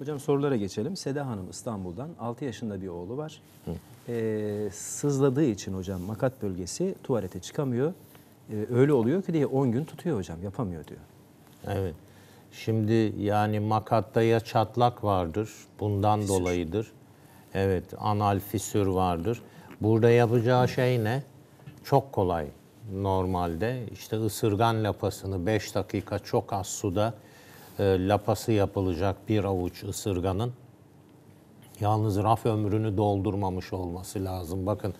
Hocam sorulara geçelim. Seda Hanım İstanbul'dan 6 yaşında bir oğlu var. Ee, sızladığı için hocam makat bölgesi tuvalete çıkamıyor. Ee, öyle oluyor ki diye 10 gün tutuyor hocam yapamıyor diyor. Evet. Şimdi yani makatta ya çatlak vardır, bundan dolayıdır. Evet, anal fisür vardır. Burada yapacağı şey ne? Çok kolay normalde. İşte ısırgan lapasını 5 dakika çok az suda e, lapası yapılacak bir avuç ısırganın Yalnız raf ömrünü doldurmamış olması lazım. Bakın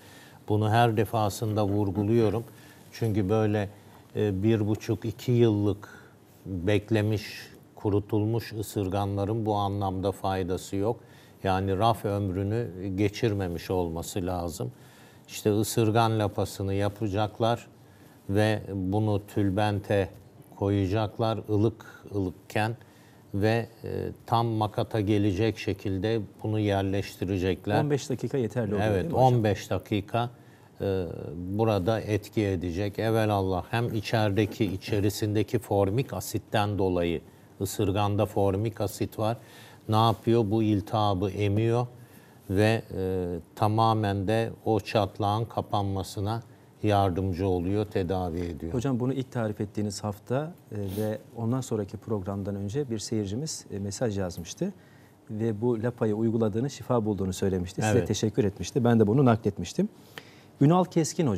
bunu her defasında vurguluyorum. Çünkü böyle e, bir buçuk iki yıllık beklemiş, kurutulmuş ısırganların bu anlamda faydası yok. Yani raf ömrünü geçirmemiş olması lazım. İşte ısırgan lapasını yapacaklar ve bunu tülbente koyacaklar ılık ılıkken ve e, tam makata gelecek şekilde bunu yerleştirecekler. 15 dakika yeterli oluyor Evet değil mi hocam? 15 dakika e, burada etki edecek. Evelallah hem içerideki içerisindeki formik asitten dolayı ısırganda formik asit var. Ne yapıyor? Bu iltihabı emiyor ve e, tamamen de o çatlağın kapanmasına yardımcı oluyor, tedavi ediyor. Hocam bunu ilk tarif ettiğiniz hafta e, ve ondan sonraki programdan önce bir seyircimiz e, mesaj yazmıştı. Ve bu lapayı uyguladığını, şifa bulduğunu söylemişti. Size Evet. teşekkür etmişti. Ben de bunu nakletmiştim. Ünal Keskin hocam.